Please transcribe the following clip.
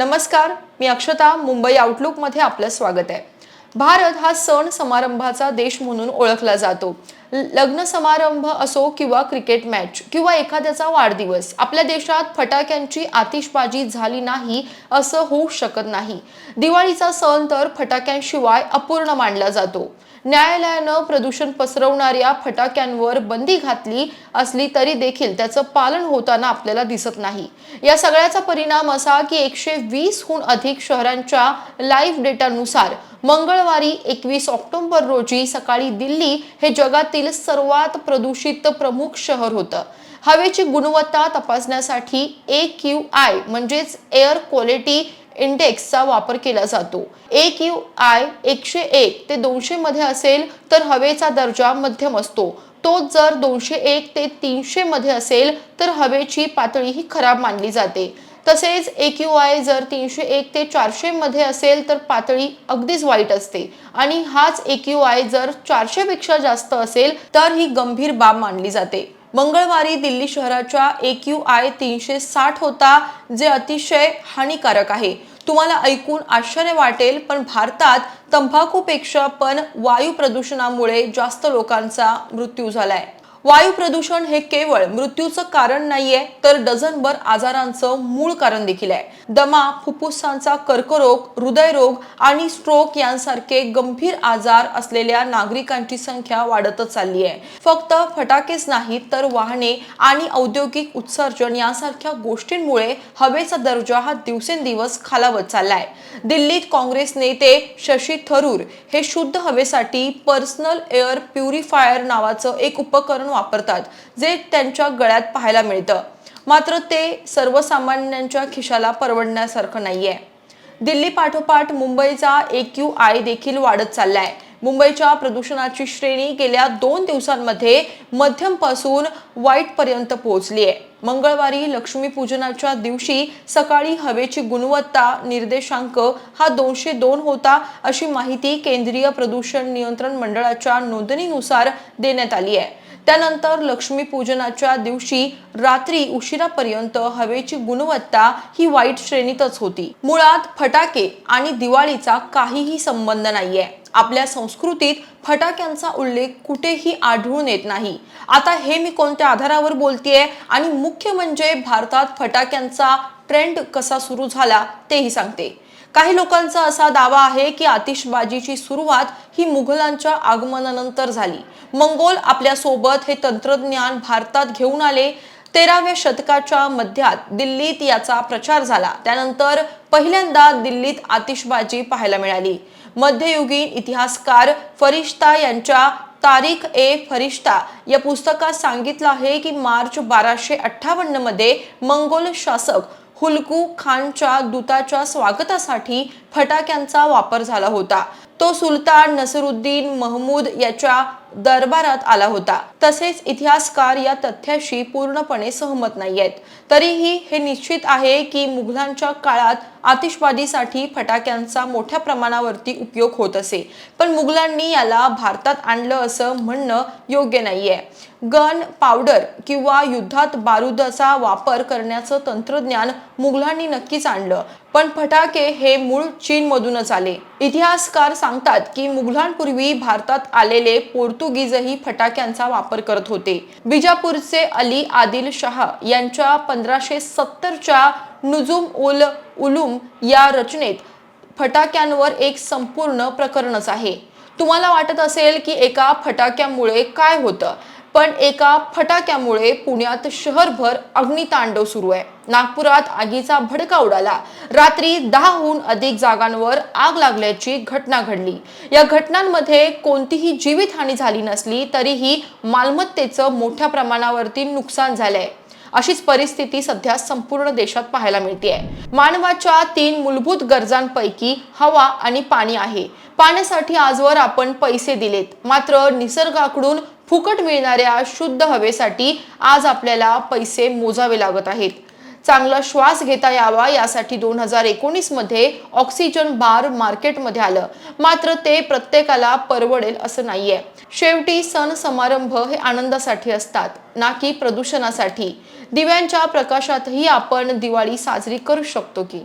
नमस्कार मी अक्षता मुंबई आउटलुकमध्ये आपलं स्वागत आहे. भारत हा सण समारंभाचा देश म्हणून ओळखला जातो. लग्न समारंभ असो किंवा क्रिकेट मॅच किंवा एखाद्याचा वाढदिवस आपल्या देशात फटाक्यांची आतिषबाजी झाली नाही असं होऊ शकत नाही. दिवाळीचा सण तर फटाक्यांशिवाय अपूर्ण मानला जातो. न्यायालयानं प्रदूषण पसरवणाऱ्या फटाक्यांवर बंदी घातली असली तरी देखील त्याचं पालन होताना आपल्याला दिसत नाही. या सगळ्याचा परिणाम असा की एकशे वीसहून अधिक शहरांच्या लाईव्ह डेटानुसार मंगळवारी एकवीस ऑक्टोबर रोजी सकाळी दिल्ली हे जगातील सर्वात प्रदूषित प्रमुख शहर होतं. हवेची गुणवत्ता तपासण्यासाठी ए क्यू आय म्हणजेच एअर क्वालिटी इंडेक्सचा वापर केला जातो. ए क्यू आय एकशे एक ते दोनशे मध्ये असेल तर हवेचा दर्जा मध्यम असतो. तो जर दोनशे एक ते तीनशे मध्ये असेल तर हवेची पातळी ही खराब मानली जाते. तसेच ए क्यू आय जर तीनशे एक ते चारशे मध्ये असेल तर पातळी अगदीच वाईट असते. आणि हाच ए क्यू आय जर चारशेपेक्षा जास्त असेल तर ही गंभीर बाब मानली जाते. मंगळवारी दिल्ली शहराच्या ए क्यू आय तीनशे साठ होता जे अतिशय हानिकारक आहे. तुम्हाला ऐकून आश्चर्य वाटेल पण भारतात तंबाखूपेक्षा पण वायू प्रदूषणामुळे जास्त लोकांचा मृत्यू झालाय. वायू प्रदूषण हे केवळ मृत्यूचं कारण नाहीये तर डझनभर आजारांचं मूळ कारण देखील आहे. दमा फुफ्फुसांचा कर्करोग हृदयरोग आणि स्ट्रोक यांसारखे गंभीर आजार असलेल्या नागरिकांची संख्या वाढतच चालली आहे. फक्त फटाकेच नाहीत तर वाहने आणि औद्योगिक उत्सर्जन यासारख्या गोष्टींमुळे हवेचा दर्जा हा दिवसेंदिवस खालावत चाललाय. दिल्लीत काँग्रेस नेते शशी थरूर हे शुद्ध हवेसाठी पर्सनल एअर प्युरिफायर नावाचं एक उपकरण वापरतात जे त्यांच्या गळ्यात पाहायला मिळतं. मात्र ते सर्वसामान्यांच्या खिशाला परवडण्यासारखं नाहीये. दिल्ली पाठोपाठ मुंबईचा ए क्यू आय देखील वाढत चाललाय. मुंबईच्या प्रदूषणाची श्रेणी गेल्या दोन दिवसांमध्ये मध्यमपासून वाईट पर्यंत पोहोचली आहे. मंगळवारी लक्ष्मीपूजनाच्या दिवशी सकाळी हवेची गुणवत्ता निर्देशांक हा दोनशे दोन होता अशी माहिती केंद्रीय प्रदूषण नियंत्रण मंडळाच्या नोंदणीनुसार देण्यात आली आहे. त्यानंतर लक्ष्मीपूजनाच्या दिवशी रात्री उशिरापर्यंत हवेची गुणवत्ता ही वाईट श्रेणीतच होती. मुळात फटाके आणि दिवाळीचा काहीही संबंध नाहीये. आपल्या संस्कृतीत फटाक्यांचा उल्लेख कुठेही आढळून येत नाही. आता हे मी कोणत्या आधारावर बोलतेय? आणि मुख्य म्हणजे भारतात फटाक्यांचा ट्रेंड कसा सुरू झाला तेही सांगते. काही लोकांचा असा दावा आहे की आतिषबाजीची सुरुवात ही मुघलांच्या आगमनानंतर झाली. मंगोल आपल्यासोबत हे तंत्रज्ञान भारतात घेऊन आले. तेराव्या शतकाच्या मध्यात दिल्लीत याचा प्रचार झाला. त्यानंतर पहिल्यांदा दिल्लीत आतिषबाजी पाहायला मिळाली. मध्ययुगीन इतिहासकार फरिश्ता यांच्या तारीख ए फरिश्ता या पुस्तकात सांगितलं आहे की मार्च बाराशे अठ्ठावन्नमध्ये मंगोल शासक हुलकू खानच्या दूताच्या स्वागतासाठी फटाक्यांचा वापर झाला होता. तो सुलतान नसरुद्दीन महमूद याच्या दरबारात आला होता. तसेच इतिहासकार या तथ्याशी पूर्णपणे सहमत नाही आहेत तरीही हे निश्चित आहे की मुघलांच्या काळात आतिषबाजीसाठी फटाक्यांचा मोठ्या प्रमाणावरती उपयोग होत असे. पण मुघलांनी याला भारतात आणलं असं म्हणणं योग्य नाहीये. गन पावडर किंवा युद्धात बारुदाचा वापर करण्याचं तंत्रज्ञान मुघलांनी नक्कीच आणलं. पण फटाके हे मूळ चीनमधूनच आले. इतिहासकार सांगतात की मुघलांपूर्वी भारतात आलेले पोर्तुगीजही फटाक्यांचा वापर करत होते. बिजापूरचे अली आदिल शहा यांच्या पंधराशे सत्तरच्या नुजुम उल उलूम या रचनेत फटाक्यांवर एक संपूर्ण प्रकरणच आहे. तुम्हाला वाटत असेल की एका फटाक्यामुळे काय होतं? पण एका फटाक्यामुळे पुण्यात शहरभर अग्नितांडव सुरू आहे. नागपुरात आगीचा भडका उडाला. रात्री दहाहून अधिक जागांवर आग लागल्याची घटना घडली. या घटनांमध्ये कोणतीही जीवितहानी झाली नसली तरीही मालमत्तेचं मोठ्या प्रमाणावरती नुकसान झालंय. अशीच परिस्थिती सध्या संपूर्ण देशात पाहायला मिळते मानवाच्या तीन मूलभूत गरजांपैकी हवा आणि पाणी आहे. पाण्यासाठी आजवर आपण पैसे दिलेत. मात्र निसर्गाकडून फुकट मिळणाऱ्या शुद्ध हवेसाठी आज आपल्याला पैसे मोजावे लागत आहेत. चांगला श्वास घेता यावा यासाठी दोन हजार एकोणीसमध्ये ऑक्सिजन बार मार्केटमध्ये आलं. मात्र ते प्रत्येकाला परवडेल असं नाहीये. शेवटी सण समारंभ हे आनंदासाठी असतात ना की प्रदूषणासाठी. दिव्यांच्या प्रकाशातही आपण दिवाळी साजरी करू शकतो की.